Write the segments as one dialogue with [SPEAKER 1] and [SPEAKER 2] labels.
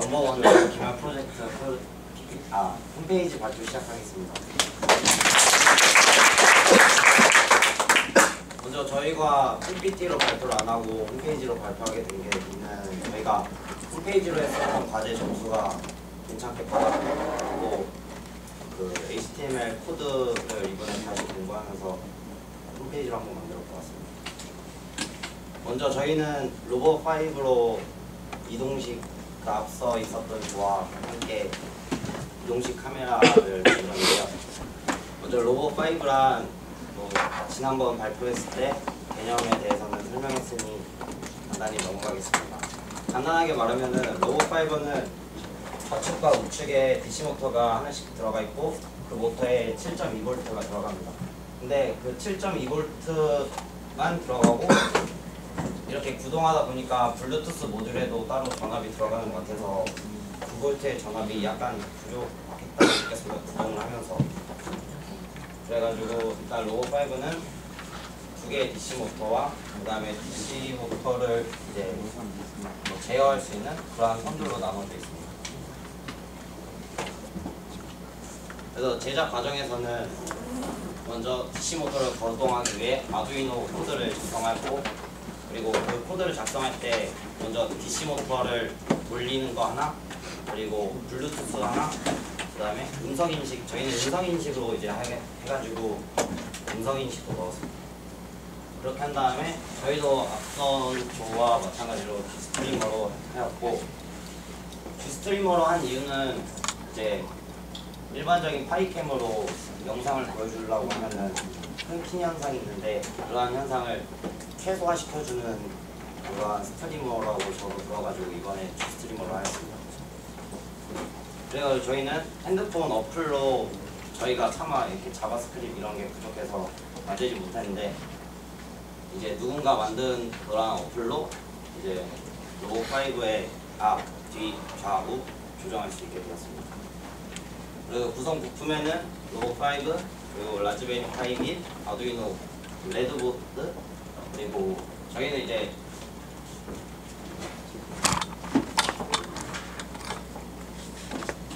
[SPEAKER 1] 넘버원으로 기말 프로젝트 프- 피- 아, 홈페이지 발표 시작하겠습니다. 먼저 저희가 PPT로 발표를 안 하고 홈페이지로 발표하게 된 게 있는 저희가 홈페이지로 했었던 과제 점수가 괜찮게 받았고 그 HTML 코드를 이번에 다시 공부하면서 홈페이지로 한번 만들어 보았습니다. 먼저 저희는 로봇 5로 이동식 그 앞서 있었던 저와 함께 이동식 카메라를 만들었는데요. 먼저 로봇 5란 뭐 지난번 발표했을 때 개념에 대해서는 설명했으니 간단히 넘어가겠습니다. 간단하게 말하면은 로봇 5는 좌측과 우측에 DC 모터가 하나씩 들어가 있고 그 모터에 7.2V가 들어갑니다. 근데 그 7.2V만 들어가고 이렇게 구동하다 보니까 블루투스 모듈에도 따로 전압이 들어가는 것 같아서 9V의 전압이 약간 부족했다고 느꼈습니다. 구동을 하면서. 그래가지고 일단 로봇 5는 두 개의 DC 모터와 그 다음에 DC 모터를 이제 뭐 제어할 수 있는 그러한 선들로 나눠져 있습니다. 그래서 제작 과정에서는 먼저 DC 모터를 거동하기 위해 아두이노 코드를 작성하고 그리고 그 코드를 작성할 때 먼저 DC 모터를 돌리는 거 하나 그리고 블루투스 하나 그 다음에 음성 인식 저희는 음성 인식으로 이제 해, 해가지고 음성 인식도 넣었습니다. 그렇게 한 다음에 저희도 앞선 조와 마찬가지로 G스트리머로 해왔고 G스트리머로 한 이유는 이제 일반적인 파이캠으로 영상을 보여주려고 하면은 끊긴 현상이 있는데 그러한 현상을 최소화시켜주는 그러한 스트리머라고 저도 들어가지고 이번에 G스트리머로 하였습니다. 그래서 저희는 핸드폰 어플로 저희가 차마 이렇게 자바스크립트 이런 게 부족해서 만들지 못했는데 이제 누군가 만든 그런 어플로 이제 로봇 5의 앞, 뒤, 좌우 조정할 수 있게 되었습니다. 그리고 구성 부품에는 로봇 5 그리고 라즈베리 파이 및 아두이노 레드보드 그리고 저희는 이제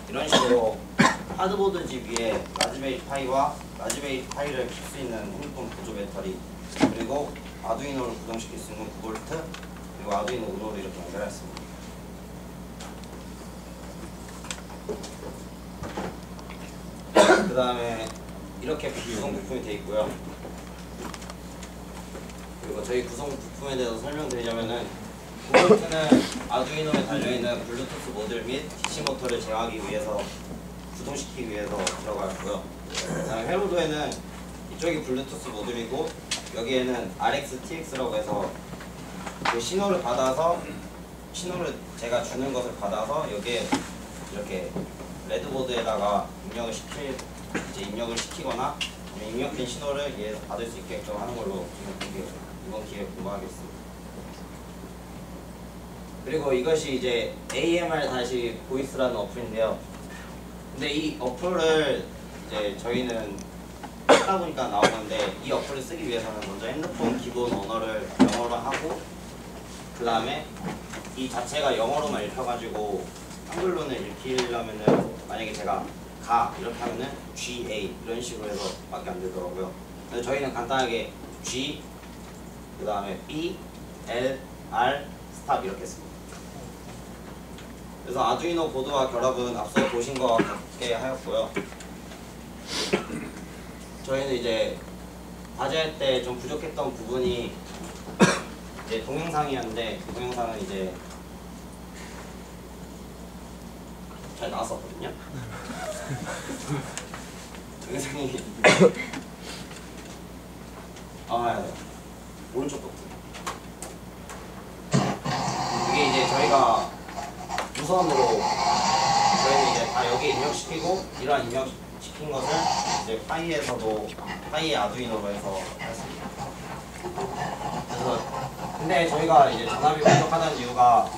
[SPEAKER 1] 이런 식으로 하드보드 집 위에 라즈베리 파이와 라즈베리 파이를 킬수 있는 핸드폰 보조 배터리 그리고 아두이노를 구동시킬 수 있는 9V 그리고 아두이노 우노를 이렇게 연결했습니다. 그 다음에 이렇게 구성 부품이 되어 있고요. 그리고 저희 구성 부품에 대해서 설명드리자면은 9V는 아두이노에 달려있는 블루투스 모듈 및 DC 모터를 제어하기 위해서 구동시키기 위해서 들어가고요. 그다음에 회로도에는 이쪽이 블루투스 모듈이고 여기에는 RX-TX라고 해서 그 신호를 받아서 신호를 제가 주는 것을 받아서 여기에 이렇게 레드보드에다가 입력을 시킬 이제 입력을 시키거나 입력된 신호를 얘에서 받을 수 있게끔 하는 걸로 지금 이게 이번 기회에 공부하겠습니다. 그리고 이것이 이제 AMR 다시 보이스라는 어플인데요. 근데 이 어플을 이제 저희는 하다 보니까 나오는데 이 어플을 쓰기 위해서는 먼저 핸드폰 기본 언어를 영어로 하고 그 다음에 이 자체가 영어로만 읽혀가지고 한글로는 읽히려면은 만약에 제가 가 이렇게 하면은 GA 이런 식으로 해서 밖에 안 되더라고요. 그래서 저희는 간단하게 G 그 다음에 B L R 스탑 이렇게 씁니다. 그래서 아두이노 보드와 결합은 앞서 보신 것과 같게 하였고요. 저희는 이제 과제할 때 좀 부족했던 부분이 이제 동영상이었는데 그 동영상은 이제 잘 나왔었거든요. 동영상이 아 오른쪽 버튼. 이게 이제 저희가 무선으로 저희는 이제 다 여기 입력시키고 이러한 입력시킨 것을 이제 파이에서도 파이의 아두이노로 해서 했습니다. 그래서 근데 저희가 이제 전압이 부족하다는 이유가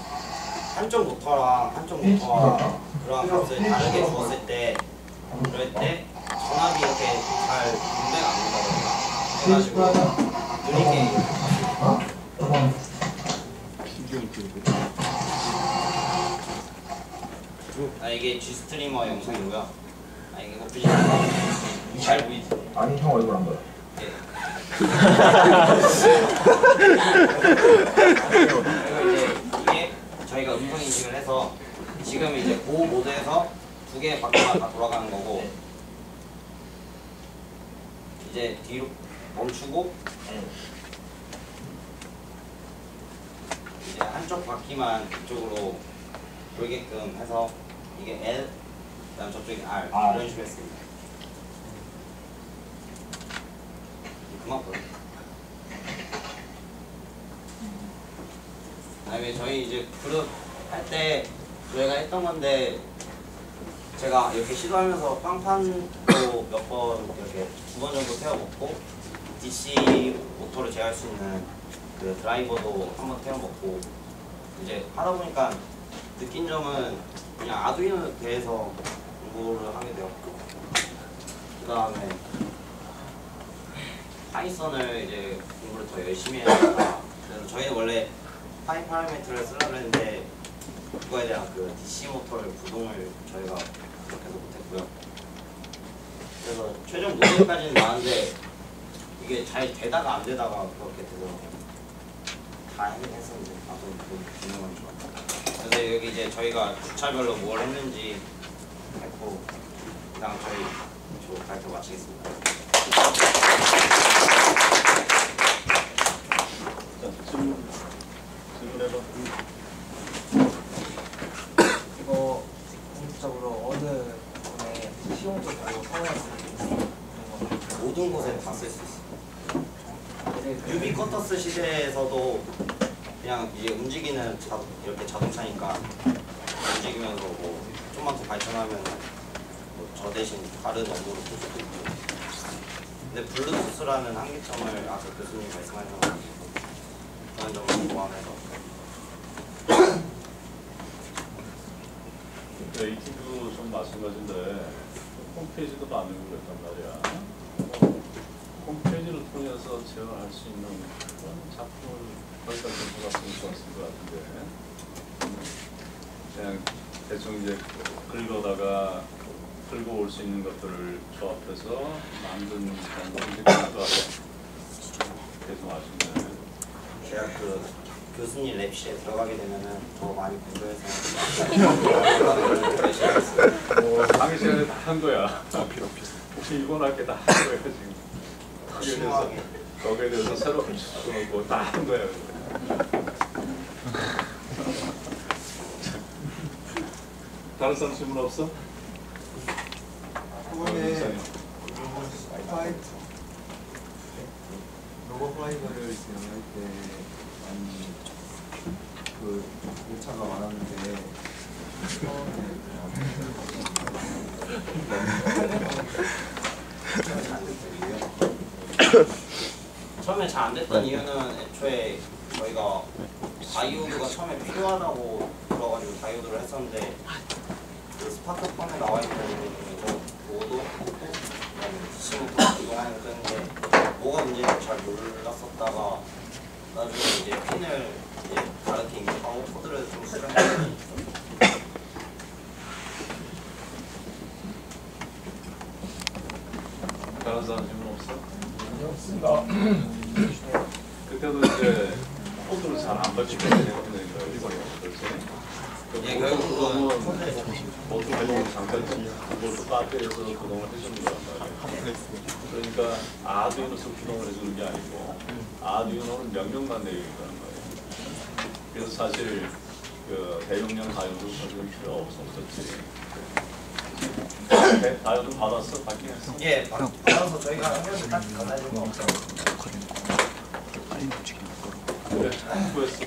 [SPEAKER 1] 한쪽 모터랑 한쪽 모터와 그러한 값을 다르게 주었을 때 그럴 때 전압이 이렇게 잘 분배가 안 된다거나 해가지고 느리게 아 이게 G 스트리머 영상이고요. 아 이게 뭐잘 보이지?
[SPEAKER 2] 아니 형 얼굴 안 보여.
[SPEAKER 1] 예. 그리고 이제 이게 저희가 음성 인식을 해서 지금 이제 고 모드에서 두 개의 바퀴가 다 돌아가는 거고 이제 뒤로 멈추고 이제 한쪽 바퀴만 이쪽으로 돌게끔 해서 이게 L 그다음 저쪽이 R
[SPEAKER 2] R.
[SPEAKER 1] 이런 식으로 했습니다. 그만 보여. 그다음에 저희 이제 그룹 할 때 저희가 했던 건데 제가 이렇게 시도하면서 빵판도 몇 번 이렇게 두 번 정도 태워 먹고 DC 모터를 제어할 수 있는 그 드라이버도 한번 태워 먹고 이제 하다 보니까 느낀 점은 그냥 아두이노에 대해서 공부를 하게 되었고 그 다음에 파이썬을 이제 공부를 더 열심히 해야 된다. 그래서 저희는 원래 파이 파라미터를 쓰려고 했는데 그거에 대한 그 DC 모터를 구동을 저희가 그렇게도 못했고요. 그래서 최종 모델까지는 나왔는데 이게 잘 되다가 안 되다가 그렇게 하긴 했었는데 나도 그 듣는 건 좋았다. 그래서 여기 이제 저희가 주차별로 뭘 했는지 했고 그다음 저희 저 발표 마치겠습니다.
[SPEAKER 3] 자, 질문, 질문해봐.
[SPEAKER 4] 이거 공식적으로 어느 분의 수 있는 거
[SPEAKER 1] 모든 곳에 다 쓸 수 있어.
[SPEAKER 4] 예를 들어
[SPEAKER 1] 유비 커터스 시대에서도 그냥 이제 움직이는 자, 이렇게 자동차니까 움직이면서 뭐 좀만 더 발전하면 뭐저 대신 다른 업무를 볼 수도 있고 근데 블루투스라는 한계점을 아까 교수님 말씀하신 것 그런 점을 포함해서
[SPEAKER 3] 에이티도 좀 마찬가지인데 홈페이지도 만들고 그랬단 말이야. 홈페이지를 통해서 제어할 수 있는 그런 작품을 좀 봤으면 좋았을 것 같은데 그냥 대충 이제 긁어다가 긁어 올 수 있는 것들을 조합해서 만든 그런 것 같아. 계속 아쉽네.
[SPEAKER 1] 제가 그 교수님 랩실에 들어가게 되면은 더 많이 공부해서.
[SPEAKER 3] 뭐 강의 시간에 다 한 거야. 필요 필요. 혹시 일본할 게다한 거야 지금. 거기에 대해서 거기에 대해서 새로 붙여놓고 다 한 거야. 다른 사람 질문 없어?
[SPEAKER 5] 이번에 파이트 로버 플라이버를 진행할 때 많이 그 오차가 많았는데.
[SPEAKER 1] 처음에 잘 안 됐던 이유는 애초에 저희가 다이오드가 처음에 필요하다고 들어가지고 다이오드를 했었는데 그 스마트폰에 나와 있는 거 보고도 그다음에 DC부터 이동하는 끄는데 뭐가 문제인지 잘 몰랐었다가 나중에 이제 핀을 이제 다르게 입력하고 코드를 좀 수정했더니
[SPEAKER 3] 다른 사람 질문 없어?
[SPEAKER 2] 없습니다.
[SPEAKER 3] 그때도 이제 코드를 잘 안 받치게 거예요. 그렇지?
[SPEAKER 1] 예, 결국은 코드에서
[SPEAKER 3] 모두 구동을 잠깐 모두 배터리에서 구동을 해주는 거란 말이에요. 그러니까 아두이노에서 구동을 해주는 게 아니고 아두이노는 명령만 내리는 말이에요. 그래서 사실 그 대용량 다이오드 사실은 필요 없- 없었지. 대- 다이오드 받았어? 받긴 했어?
[SPEAKER 1] 예, 받- 받아서 저희가 한 명씩 딱 갖다 준거 없어요.
[SPEAKER 3] 그래, 구했어.